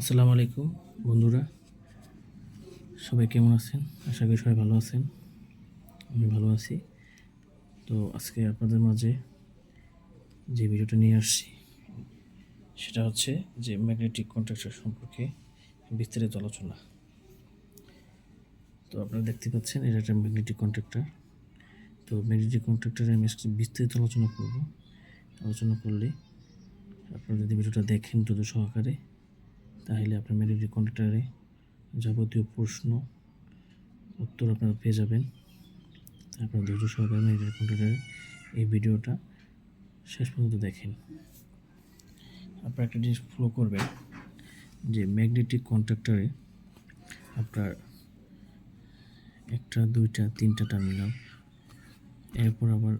আসসালামু আলাইকুম, বন্ধুরা। সবাই কেমন আছেন? আশা করি সবাই ভালো আছেন। আমি ভালো আছি। তো আজকে আপনাদের মাঝে যে ভিডিওটা নিয়ে আসছি, সেটা হচ্ছে যে ম্যাগনেটিক কন্ট্রাক্টর সম্পর্কে বিস্তারিত আলোচনা। তো আপনারা দেখতে পাচ্ছেন, এটা একটা ম্যাগনেটিক কন্ট্রাক্টর। তো ম্যাগনেটিক কন্ট্রাক্টরে আমি বিস্তারিত আলোচনা করব। আলোচনা করলে আপনারা যদি ভিডিওটা দেখেন দ্রুত সহকারে তাহলে আপনার ম্যাগনেটিক কন্ট্রাক্টরে যাবতীয় প্রশ্ন, উত্তর আপনারা পেয়ে যাবেন। আপনারা ধৈর্য সহকারে ম্যাগনেটিক কন্ট্রাক্টরে এই ভিডিওটা শেষ পর্যন্ত দেখেন। আপনারা একটা জিনিস ফলো করবেন যে ম্যাগনেটিক কন্ট্রাক্টরে আপনার একটা, দুইটা, তিনটা টার্মিনাল, এরপর আবার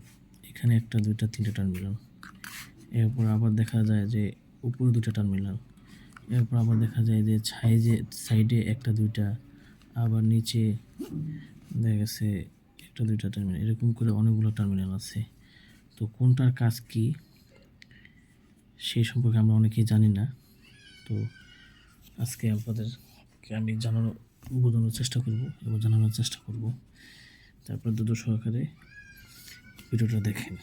এখানে একটা, দুইটা, তিনটা টার্মিনাল, এরপর আবার দেখা যায় যে উপরে দুটা টার্মিনাল। এরপর আবার দেখা যায় যে সাইজে সাইডে একটা দুইটা, আবার নিচে দেখা গেছে একটা দুইটা টার্মিনাল এরকম করে অনেকগুলো টার্মিনাল আছে। তো কোনটার কাজ কি, সেই সম্পর্কে আমরা অনেকেই জানি না। তো আজকে আপনাদেরকে আমি জানানো, বোঝানোর চেষ্টা করব, এবং জানানোর চেষ্টা করব। তারপর দুটো সহকারে ভিডিওটা দেখেন।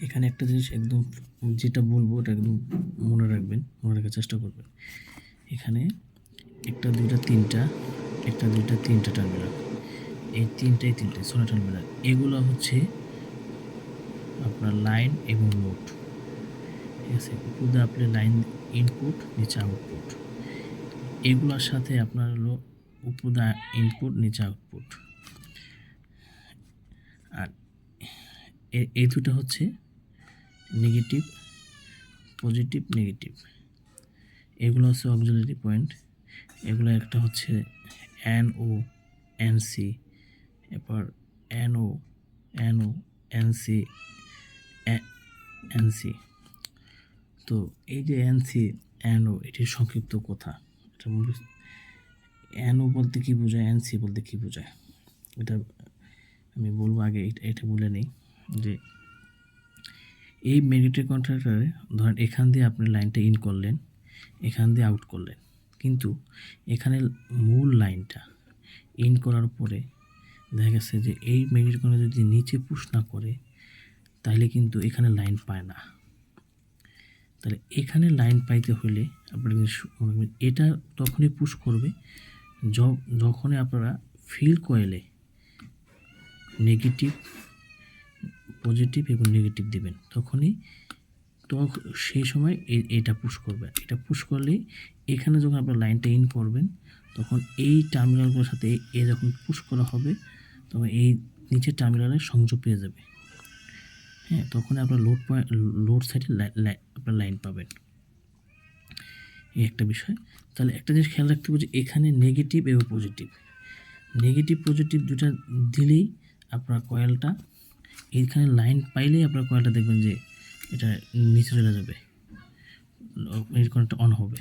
এখানে একটা জিনিস একদম যেটা বলব ওটা একদম মনে রাখবেন, মনে রাখার চেষ্টা করবেন। এখানে একটা, দুইটা, তিনটা, একটা, দুইটা, তিনটা টার্মিনাল এই তিনটাই তিনটে, সোনা টার্মিনাল এগুলো হচ্ছে আপনার লাইন এবং লোড ঠিক আছে? উপরে আপনি লাইন ইনপুট নিচে আউটপুট এগুলোর সাথে আপনার হলো উপদা ইনপুট নিচে আউটপুট আর এই দুটো হচ্ছে নেগেটিভ, পজিটিভ, নেগেটিভ। এগুলো হচ্ছে অক্সিলারি পয়েন্ট এগুলো একটা হচ্ছে এন ও এন সি এরপর N O N O N C N C তো এই যে এন সি এন ও এটির সংক্ষিপ্ত কথা। এটা এন ও বলতে কী বোঝায় এন সি বলতে কী বোঝায়? এটা আমি বলব আগে এটা- এটা বলে নিই যে এই ম্যাগনেটিক কন্ট্রাক্টরে ধরেন এখান দিয়ে আপনি লাইনটা ইন করলেন, এখান দিয়ে আউট করলেন। কিন্তু এখানে মূল লাইনটা ইন করার পরে দেখা গেছে যে এই ম্যাগনেটিক কন্ট্রাক্টর যদি নিচে পুশ না করে তাহলে কিন্তু এখানে লাইন পায় না। তাহলে এখানে লাইন পাইতে হলে করবেন এটা তখনই পুশ করবে যখনই আপনারা ফিল কয়েলে নেগেটিভ পজিটিভ এবং নেগেটিভ দিবেন। তখনই তো সেই সময় এটা পুশ করবে এটা পুশ করলেই এখানে যখন আপনার লাইনটা ইন করবেন, তখন এই টার্মিনালগুলোর সাথে এ যখন পুশ করা হবে, তখন এই নিচের টার্মিনালে সংযোগ পেয়ে যাবে। হ্যাঁ তখন আপনার লোড পয়েন্ট লোড সাইডে আপনার লাইন পাবেন। এই একটা বিষয়। তাহলে একটা জিনিস খেয়াল রাখতে হবে যে এখানে নেগেটিভ এবং পজিটিভ নেগেটিভ পজিটিভ দুটা দিলেই আপনার কয়েলটা এইখানে লাইন পাইলেই আপনার কয়েলটা দেখবেন যে এটা নিচে চলে যাবে। কয়েলটা অন হবে।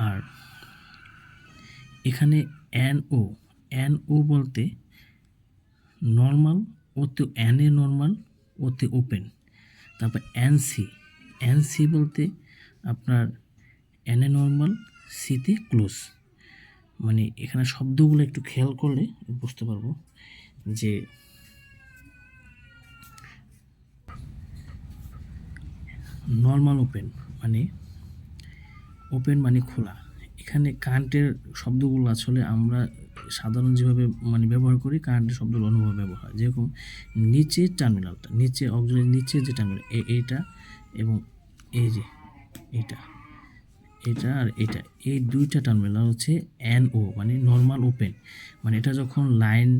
আর এখানে এন ও এন ও বলতে নর্মাল ওতে এন এ নর্মাল ওতে ওপেন তারপর এন সি এন সি বলতে আপনার এন এ নর্মাল সিতে ক্লোজ মানে এখানে শব্দগুলো একটু খেয়াল করলে বুঝতে পারব যে নর্মাল ওপেন মানে ওপেন মানে খোলা। এখানে কারেন্টের শব্দগুলো আসলে আমরা সাধারণ যেভাবে মানে ব্যবহার করি কারেন্টের শব্দগুলো অনুভব ব্যবহার যেরকম নিচে টার্মিনালটা নিচে অক্সিজেন নিচে যে টার্মিনাল এইটা এবং এই যে এইটা এটা আর এটা এই দুইটা টার্মিনাল হচ্ছে এন ও মানে নর্মাল ওপেন মানে এটা যখন লাইন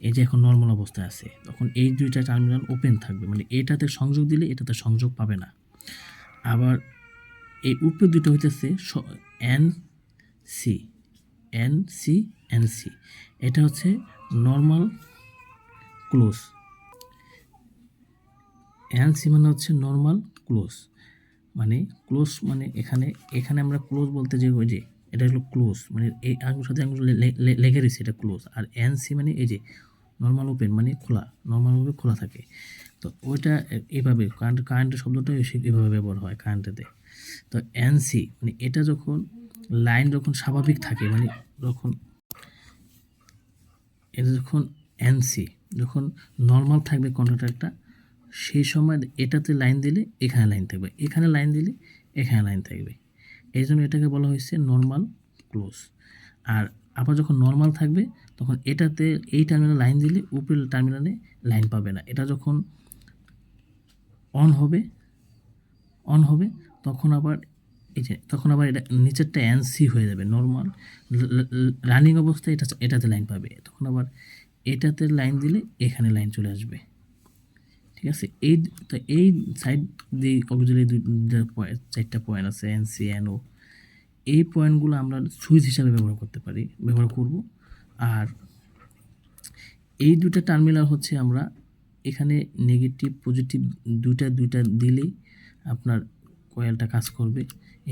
এই যে এখন নর্মাল অবস্থায় আছে, তখন এই দুইটা টার্মিনাল ওপেন থাকবে। মানে এটাতে সংযোগ দিলে এটাতে সংযোগ পাবে না। আবার এই উপরে দুটো হইতেছে N C N C N C এটা হচ্ছে নর্মাল ক্লোজ এন সি মানে হচ্ছে নর্মাল ক্লোজ মানে ক্লোজ মানে এখানে এখানে আমরা ক্লোজ বলতে যে ওই যে, এটা হলো ক্লোজ মানে এই আঙুর সাথে আঙুল লেগে রয়েছে এটা ক্লোজ আর এন সি মানে এই যে নর্মাল ওপেন মানে খোলা নর্মাল নর্মালভাবে খোলা থাকে। তো ওইটা এ- এইভাবে কারেন্ট কারেন্টের শব্দটা এভাবে ব্যবহার হয় কারেন্টেতে তো এনসি মানে এটা যখন লাইন যখন স্বাভাবিক থাকে মানে যখন এটা যখন এনসি যখন নর্মাল থাকবে কন্ট্রাক্টরটা সেই সময় এটাতে লাইন দিলে এখানে লাইন থাকবে। এখানে লাইন দিলে এখানে লাইন থাকবে। এই জন্য এটাকে বলা হয়েছে নর্মাল ক্লোজ আর আবার যখন নর্মাল থাকবে, তখন এটাতে এই টার্মিনালে লাইন দিলে উপরের টার্মিনালে লাইন পাবে না। এটা যখন অন হবে অন হবে, তখন আবার এই যে, তখন আবার এটা নিচেরটা এনসি হয়ে যাবে নর্মাল রানিং অবস্থায় এটা এটাতে লাইন পাবে। তখন আবার এটাতে লাইন দিলে এখানে লাইন চলে আসবে। ঠিক আছে? এই, তো এই সাইড দিয়ে অক্সিলারি দুইটা পয়েন্ট চারটা পয়েন্ট আছে এনসি ও এই পয়েন্টগুলো আমরা সুইচ হিসাবে ব্যবহার করতে পারি, ব্যবহার করব। আর এই দুটা টার্মিনাল হচ্ছে আমরা এখানে নেগেটিভ পজিটিভ দুইটা দুইটা দিলেই আপনার কয়েলটা কাজ করবে।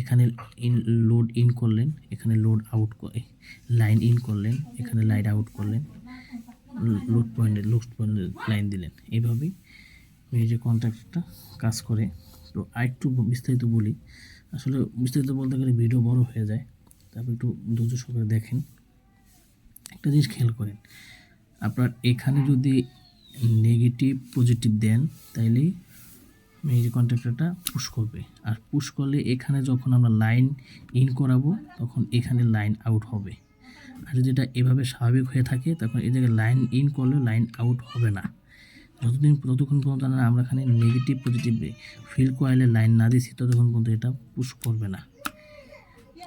এখানে ইন লোড ইন করলেন, এখানে লোড আউট লাইন ইন করলেন, এখানে লাইট আউট করলেন লোড পয়েন্টে লোড পয়েন্টে লাইন দিলেন। এইভাবেই এই যে কন্ট্রাক্টটা কাজ করে। তো আরেকটু বিস্তারিত বলি, আসলে বিস্তারিত বলতে গেলে ভিডিও বড় হয়ে যায়, তারপর একটু ধৈর্য সহকারে দেখেন। একটা জিনিস খেয়াল করেন, আপনার এখানে যদি নেগেটিভ পজিটিভ দেন তাইলেই যে কন্ট্রাক্টরটা পুশ করবে। আর পুশ করলে এখানে যখন আমরা লাইন ইন করাবো, তখন এখানে লাইন আউট হবে। আর যদি এটা এভাবে স্বাভাবিক হয়ে থাকে, তখন এই জায়গায় লাইন ইন করলেও লাইন আউট হবে না। যতদিন, ততক্ষণ পর্যন্ত না আমরা এখানে নেগেটিভ পজিটিভ ফিল কয়েলে লাইন না দিচ্ছি ততক্ষণ পর্যন্ত এটা পুশ করবে না।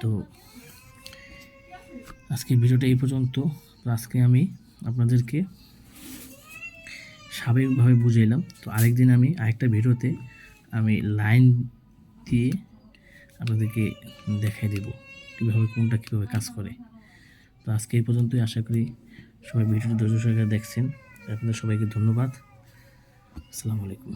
তো আজকে ভিডিওটা এই পর্যন্ত। আজকে আমি আপনাদেরকে স্বাভাবিকভাবে বুঝাইলাম তো আরেকদিন আমি আরেকটা ভিডিওতে আমি লাইন দিয়ে আপনাদেরকে দেখাই দেব কীভাবে কোনটা কীভাবে কাজ করে। তো আজকে এই পর্যন্তই। আশা করি সবাই ভিডিওটি ধৈর্য সহকারে দেখছেন। আপনাদের সবাইকে ধন্যবাদ। আসসালামু আলাইকুম।